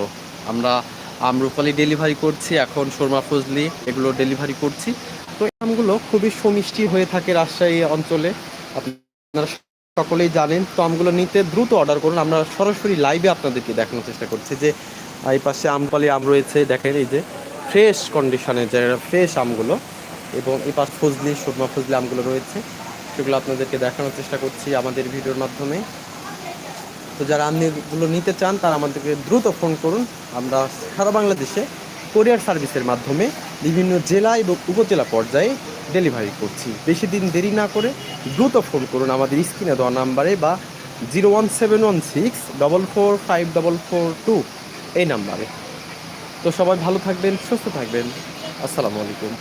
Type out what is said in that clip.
আমগুলো আমরা আমরুপালি ডেলিভারি করছি, এখন শর্মা ফজলি এগুলো ডেলিভারি করছি। তো আমগুলো খুবই সমিষ্টি হয়ে থাকে রাজশাহী অঞ্চলে। আপনারা সকলেই জানেন, তো আমগুলো নিতে দ্রুত অর্ডার করুন। আমরা সরাসরি লাইভে আপনাদেরকে দেখানোর চেষ্টা করছি যে, এই পাশে আমপালি আম রয়েছে, দেখেন এই যে ফ্রেশ কন্ডিশনের যে ফ্রেশ আমগুলো এবং এই পাশ ফজলি সুরমা ফজলি আমগুলো রয়েছে। সেগুলো আপনাদেরকে দেখানোর চেষ্টা করছি আমাদের ভিডিওর মাধ্যমে। তো যারা আমগুলো নিতে চান, তারা আমাদেরকে দ্রুত ফোন করুন। আমরা সারা বাংলাদেশে কোরিয়ার সার্ভিসের মাধ্যমে বিভিন্ন জেলা এবং উপজেলা পর্যায়ে ডেলিভারি করছি। বেশি দিন দেরি না করে দ্রুত ফোন করুন আমাদের স্ক্রিনে দেওয়া নাম্বারে বা zero one seven one six double four five double four two এই নাম্বারে। তো সবাই ভালো থাকবেন, সুস্থ থাকবেন। আসসালামু আলাইকুম।